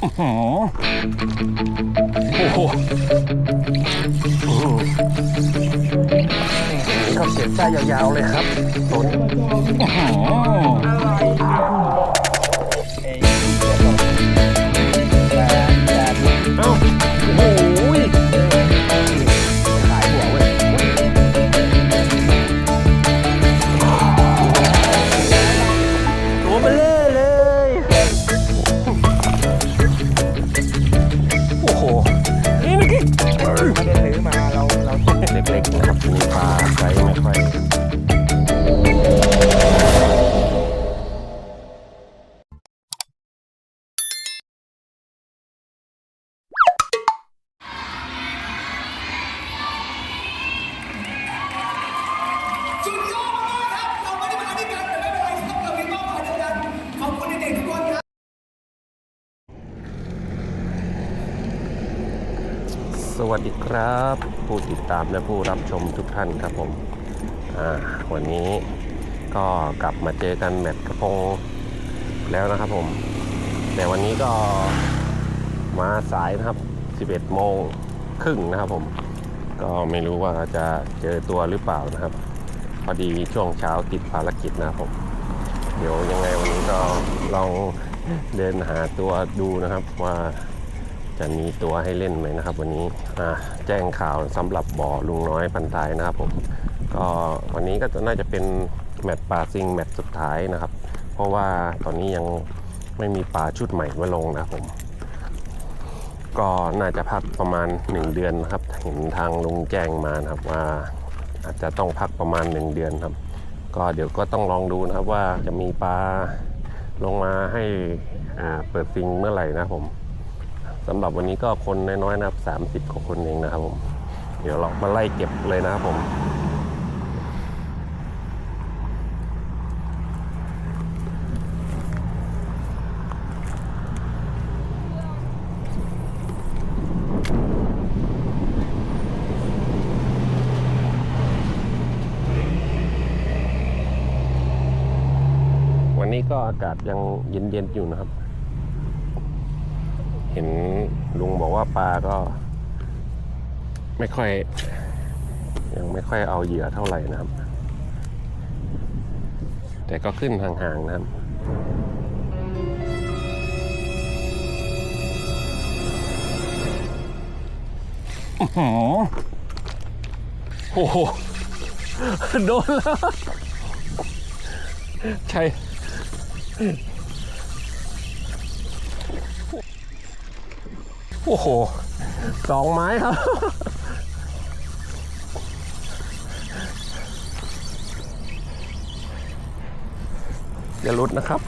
โอ้โหโอ้โหอืมนี่ก็เก็บได้ยาวๆเลยครับโอ้โห ครับ ผู้ติดตามและผู้รับชมทุกท่านครับผมวันนี้ก็กลับมาเจอกันแมตช์กระพงแล้วนะครับผม แต่วันนี้ก็มาสายนะครับ 11 โมงครึ่งนะครับผม ก็ไม่รู้ว่าจะเจอตัวหรือเปล่านะครับ พอดีช่วงเช้าติดภารกิจนะครับผม เดี๋ยวยังไงวันนี้ก็ลองเดินหาตัวดูนะครับว่า จะมีตัวให้เล่นไหมนะครับ วันนี้แจ้งข่าวสำหรับบ่อลุงน้อยพันท้ายนะครับผมก็วันนี้ก็จะน่าจะเป็นแมตช์ปลาซิงแมตช์สุดท้ายนะครับ เพราะว่าตอนนี้ยังไม่มีปลาชุดใหม่มาลงนะครับผมก็น่าจะพักประมาณ 1 เดือนนะครับ เห็นทางลุงแจ้งมานะครับว่าอาจจะต้องพักประมาณ 1 เดือนครับ ก็เดี๋ยวก็ต้องลองดูนะครับว่าจะมีปลาลงมาให้เปิดซิงเมื่อไหร่นะผม สำหรับวันนี้ก็คนน้อยๆนะครับ30กว่าคนเองนะครับผม เดี๋ยวเรามาไล่เก็บเลยนะครับผมวันนี้ก็อากาศยังเย็นๆอยู่นะครับ ห็นลุงบอกว่าปลาก็ ไม่ค่อย ยังไม่ค่อยเอาเหยื่อเท่าไหร่นะครับ แต่ก็ขึ้นห่างๆนะครับอื้อหือโอ้โห โดนแล้ว ใช่ โอ้โหสองไม้ครับ อย่าลุดนะครับ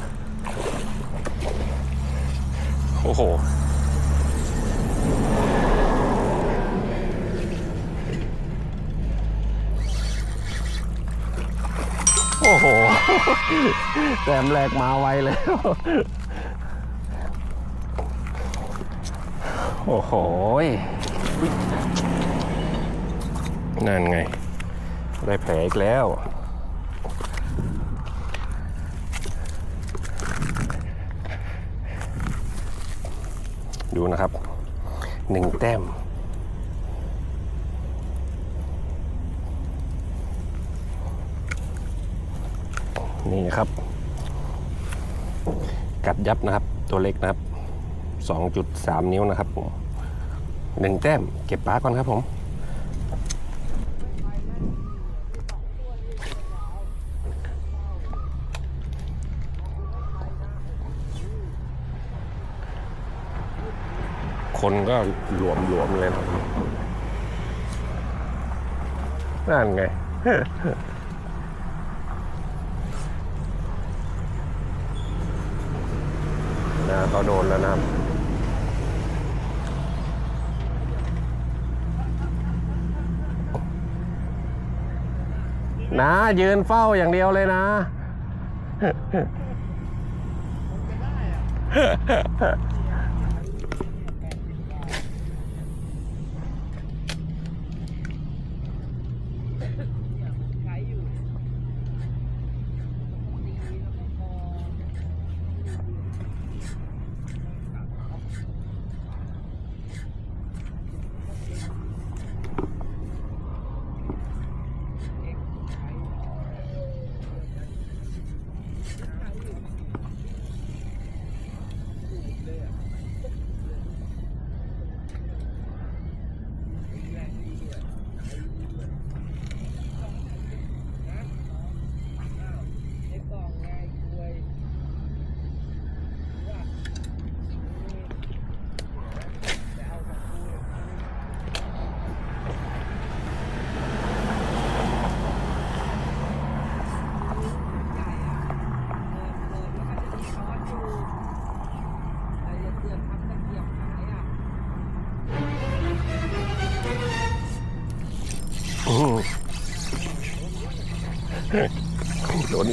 โอ้โหโอ้โหแต้มแรกมาไวแล้ว โอ้โห นั่นไง ได้แผลอีกแล้ว ดูนะครับหนึ่งแต้มนี่ครับ กัดยับนะครับตัวเล็กนะครับ 2.3 นิ้วนะครับผม หนึ่งแต้มเก็บปลาก่อนครับผมคนก็หลวมหลวมๆเลยนะครับนั่นไง นะก็โดนแล้วนะครับ นะยืนเฝ้าอย่างเดียวเลยนะ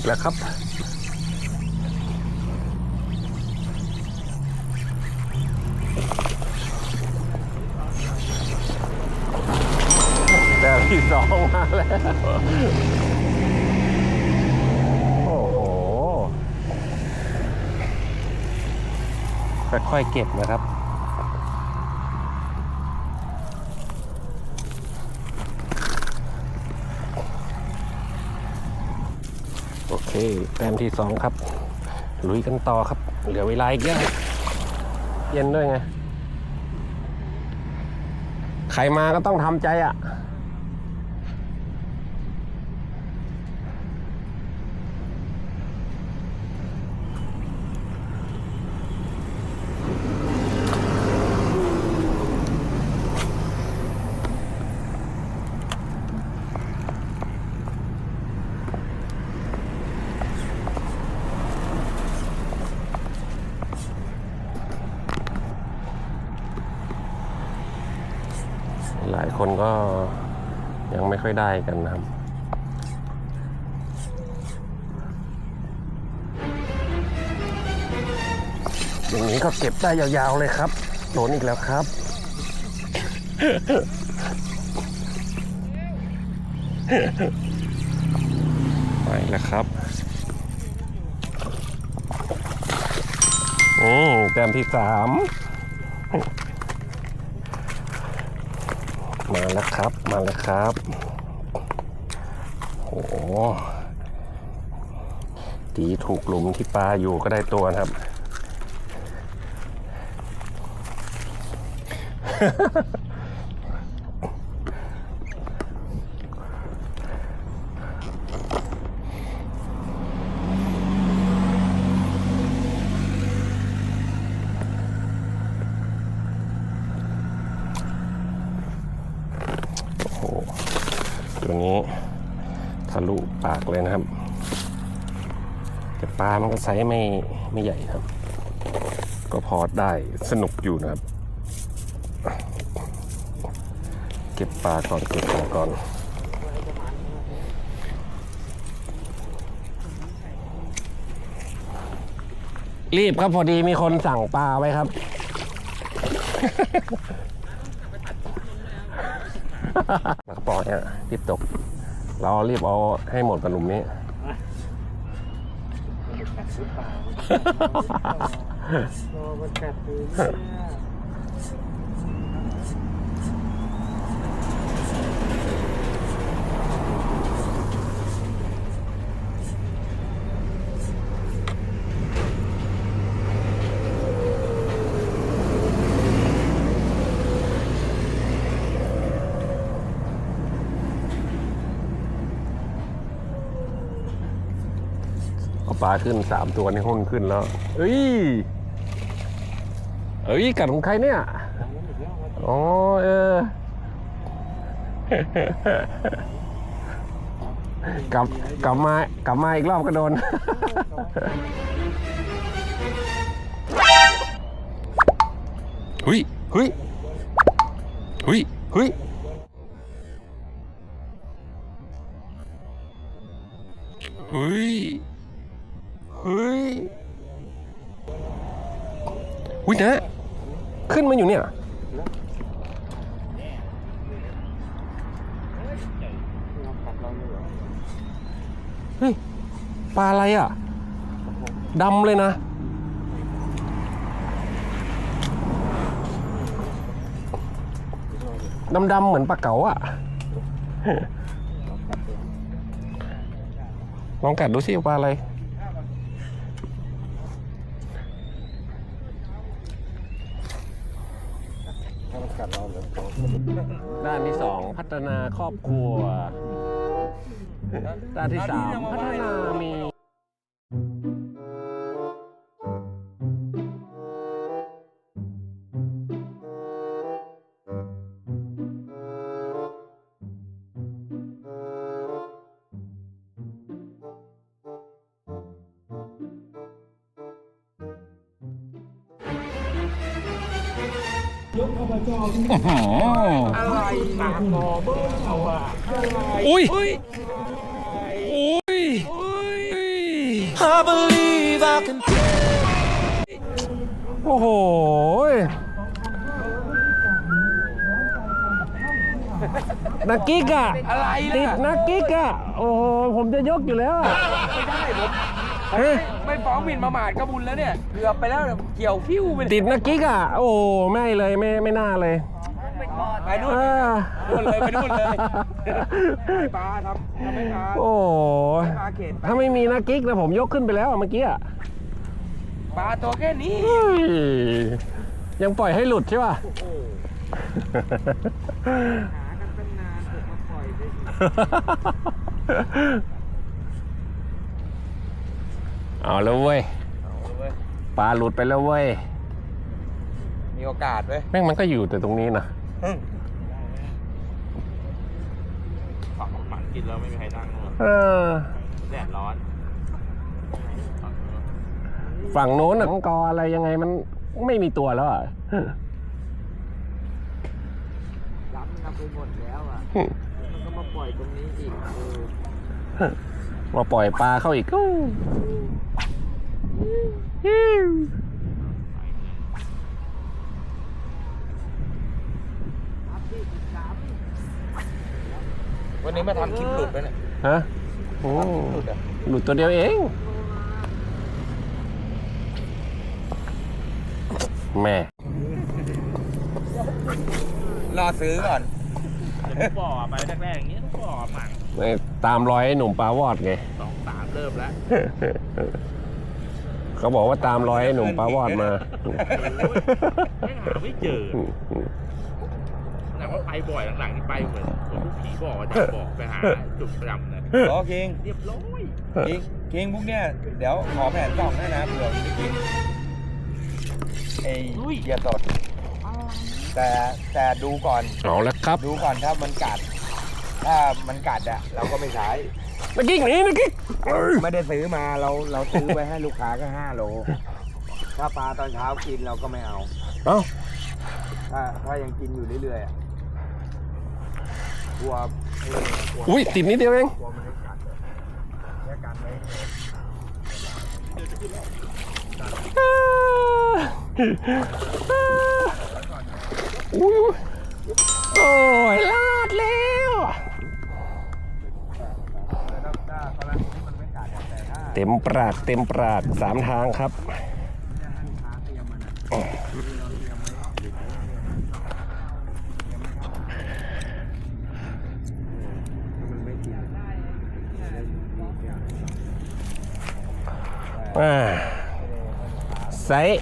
แล้วครับ แต่ที่สองมาแล้ว โอ้โหค่อยๆเก็บนะครับ โอเค แต้มที่สองครับ ลุยกันต่อครับ เหลือเวลาอีกเยอะเย็นด้วยไง ใครมาก็ต้องทำใจอะ คนก็ยังไม่ค่อยได้กันนะครับอย่างนี้ก็เก็บได้ยาวๆเลยครับโดนอีกแล้วครับ ไปแล้วครับอืมแต้มที่สาม มาแล้วครับ มาแล้วครับโอ้โหตีถูกหลุมที่ปลาอยู่ก็ได้ตัวนะครับ โอ้โหตัวนี้ทะลุปาก เลยนะครับ แต่ปลามันก็ไซส์ไม่ไม่ใหญ่ครับ ก็พอได้สนุกอยู่นะครับ เก็บปลาก่อนเก็บปลาก่อนรีบครับพอดีมีคนสั่งปลาไว้ครับปลากระป๋องเนี่ยรีบตก เรารีบเอาให้หมดกับหลุมนี้ รอมันกัดอยู่เนี่ย ปลาขึ้นสามตัวในหุ้นขึ้นแล้วเอ้ยเอ้ยกัดของใครเนี่ยอ๋อเออกลับกลับมากลับมาอีกรอบก็โดน เฮ้ย เฮ้ย เฮ้ย เฮ้ย ยอุ้ยนะ ขึ้นมาอยู่เนี่ยเฮ้ยปลาอะไรอะดำเลยนะดำๆเหมือนปลาเก๋าอะ ลองกัดดูสิปลาอะไร ถ้ามันกั ด้านที่สองพัฒนาครอบครัว ด้านที่สามพัฒนามี อะไรหนักคอเบิ้ลเอาอะอุ้ยอุ้ย I believe I can โอ้โหนักกิ๊กอะอะไรติดล่ะนักกิ๊กอะโอ้โห ผมจะยกอยู่แล้วอะไม่ได้ผมเฮ้ยไม่ฟ้องหมิ่นประมาทก็บุญแล้วเนี่ย เกือบไปแล้วเนี่ยเกี่ยวคิ้วไปติดนักกิ๊กอะโอ้โหไม่เลยไม่ไม่น่าเลย ไปนู่นอ่านู่นเลยไปนู่นเลยให้ปลาทำทำให้ปลาโอ้โหให้ปลาเขตถ้าไม่มีนักกิ๊กนะผมยกขึ้นไปแล้วอะเมื่อกี้อะปลาตัวแค่นี้ เฮ้ยยังปล่อยให้หลุดใช่ป่ะหากันตั้งนานถูกมาปล่อยไปเอาแล้วเว้ยเอาเว้ยปลาหลุดไปแล้วเว้ยมีโอกาสเว้ยแม่งมันก็อยู่แต่ตรงนี้นะ กของหมันกินแล้วไม่มีใครนั่งเลยเออ แดดร้อนฝั่งโน้นน่ะมังกรอะไรยังไงมันไม่มีตัวแล้วอะ ล้ำกันไปหมดแล้วอะ มันก็มาปล่อยตรงนี้อีกเออมาปล่อยปลาเข้าอีกอู้ วันนี้มาทำคลิปหลุดไปเนี่ยฮะโอ้หลุดอะหลุดตัวเดียวเองแม่รอซื้อก่อนเดี๋ยวผมบอกไปแรกๆอย่างเงี้ยต้องบอกหมันไม่ตามรอยไอ้หนุ่มปลาวอดไง สองสามเริ่มแล้วเขาบอกว่าตามรอยไอ้หนุ่มปลาวอดมา ไม่หาไม่เจอ แต่ว่าไปบ่อยหลังๆนี่ไปเหมือนเหมือนลูกผีบอกอาจารย์บอกไปหาจุดประจำเลยโอเคเรียบร้อยคิงคิงพวกเนี้ยเดี๋ยวขอแผนสองให้นะเผื่อจะกินไอ้เหยียดสดแต่แต่ดูก่อนเอาแล้วครับดูก่อนถ้ามันกัด ถ้ามันกัดอะเราก็ไม่ใช้นักกิ๊กหนีนักกิ๊กเอ้ยไม่ได้ซื้อมาเราเราซื้อไว้ให้ลูกค้าก็ห้าโล ถ้าปลาตอนเช้ากินเราก็ไม่เอา เอ้าถ้าถ้ายังกินอยู่เรื่อยๆอะ กลัวไอ้เนี่ยกลัวอุ้ยติดนิดเดียวเองกลัวมันไม่กัดอะแค่กันไว้อุ้ยโอ้ยลาดแล้วถ้าถ้าตอนแรกที่มันไม่กัดอะแต่ถ้าเต็มปรากเต็มปรากสามทางครับ ให้ลูกค้าเตรียมมันอะเราเตรียมไว้มันไม่กิน อ่าไซส์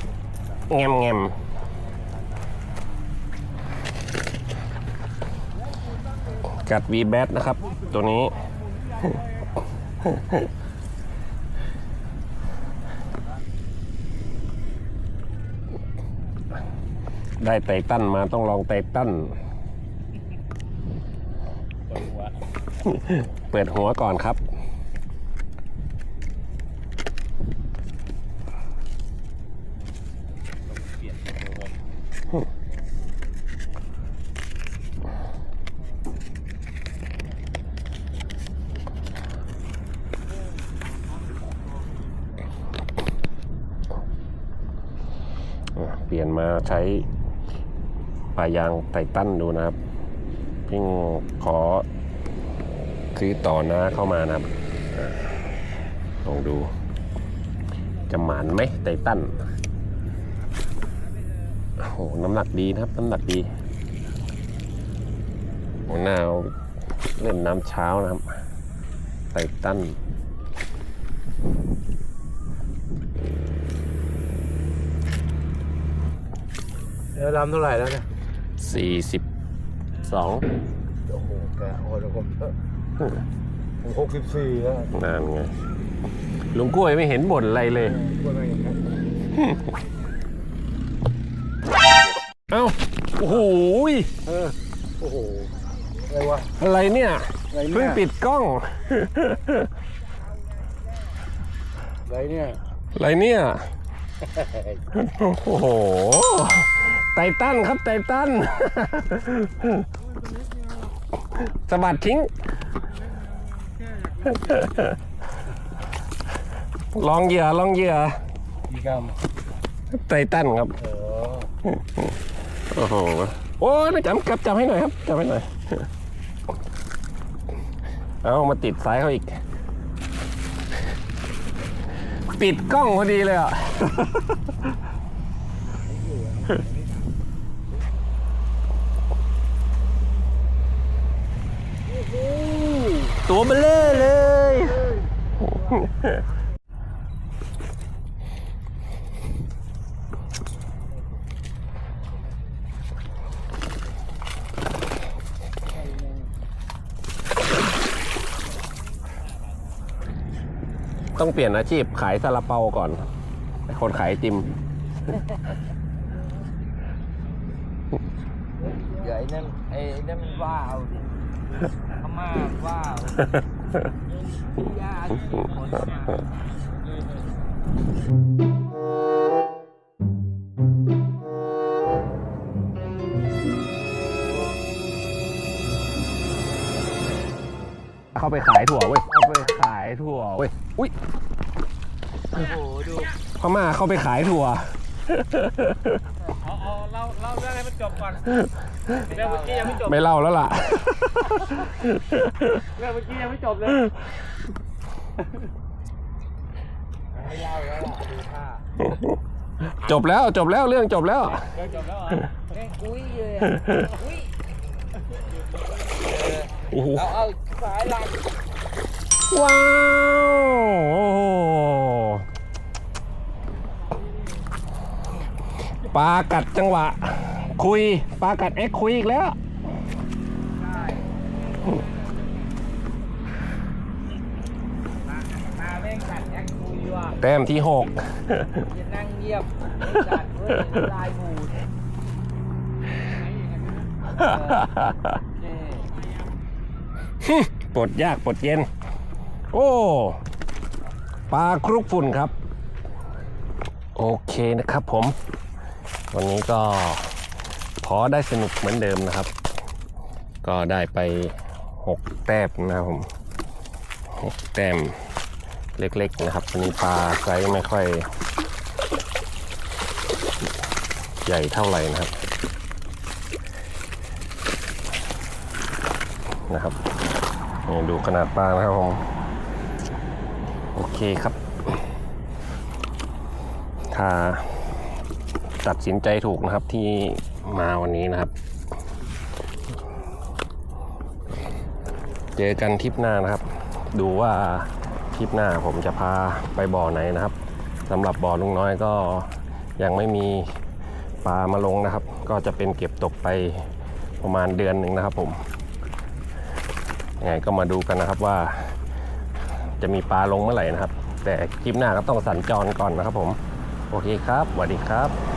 แงมแงมกัดวีแบทนะครับ ตัวนี้ ได้ไตตันมาต้องลองไตตันเปิดหัวก่อนครับ เปลี่ยนโมง อะเป ลี่ยนมาใช้ปลายางไททันดูนะครับพิ่งขอซื้อต่อนะเข้ามานะครับลองดู จะหมานไหมไททันโอ้โหน้ำหนักดีนะครับ น้ำหนักดีโอ้หน้าเอาเล่นน้ำเช้านะครับไททัน แล้วลำเท่าไหร่แล้วเนี่ยสี่สิบสองโอ้โหแกโอ้โหผมผมหกสิบสี่แล้วนานไงลุงกล้วยไม่เห็นบ่นอะไรเลยพูดมาอย่างนั้นเอ้าโอ้โหยเออโอ้โหอะไรวะ อะไรเนี่ยอะไรเนี่ย เพิ่งปิดกล้อง อะไรเนี่ย อะไรเนี่ย โอ้โห ไททันครับไททันสะบัดทิ้ง ลองเหยื่อลองเหยื่อกี่กรัมไททันครับ โอ้โห โอ้ยจับจับจับให้หน่อยครับจับให้หน่อย เอามาติดสายเขาอีก ปิดกล้องพอดีเลยอะ ตัวเบลเลอร์เลย ต้องเปลี่ยนอาชีพขายซาลาเปาก่อนไอ้คนขายไอติม เดี๋ยวไอ้นั่นไอ้นั่นมันว้าวดิ พม่าว้าวญาติคนมาเข้าไปขายถั่วเว้ยเข้าไปขายถั่วเว้ย อุ้ยโอ้โหดูพม่าเข้าไปขายถั่ว เอาเอาเล่าเล่าเรื่องให้มันจบก่อนเรื่องเมื่อกี้ยังไม่จบไม่เล่าแล้วล่ะ เรื่องเมื่อกี้ยังไม่จบเลยไม่เล่าแล้วล่ะดูท่าจบแล้วจบแล้วเรื่องจบแล้วเรื่องจบแล้วเหรอแม่งกุ้ยเลยอะอุ้ยโอ้โหเอาเอาสายหลักว้าวโอ้โห ปลากัดจังหวะ คุยปลากัดเอ็กคุยอีกแล้วมาแม่งกัดแอคคุยว่ะแต้มที่หกจะนั่งเงียบไม่กัดเว้ยลายบูดเออปลดยากปลดเย็น โอ้ปลาครุกฝุ่นครับ โอเคนะครับผม วันนี้ก็พอได้สนุกเหมือนเดิมนะครับ ก็ได้ไป 6 แต้มนะครับผม6แต้มเล็กๆนะครับวันนี้ปลาไซส์ไม่ค่อย ใหญ่เท่าไหร่นะครับนะครับนี่ดูขนาดปลานะครับผมโอเคครับถ้า ตัดสินใจถูกนะครับที่มาวันนี้นะครับ เจอกันทริปหน้านะครับ ดูว่าทริปหน้าผมจะพาไปบ่อไหนนะครับสำหรับบ่อลุงน้อยก็ยังไม่มีปลามาลงนะครับ ก็จะเป็นเก็บตกไปประมาณเดือนหนึ่งนะครับผมยังไงก็มาดูกันนะครับว่า จะมีปลาลงเมื่อไหร่นะครับ แต่คลิปหน้าก็ต้องสัญจรก่อนนะครับผม โอเคครับสวัสดีครับ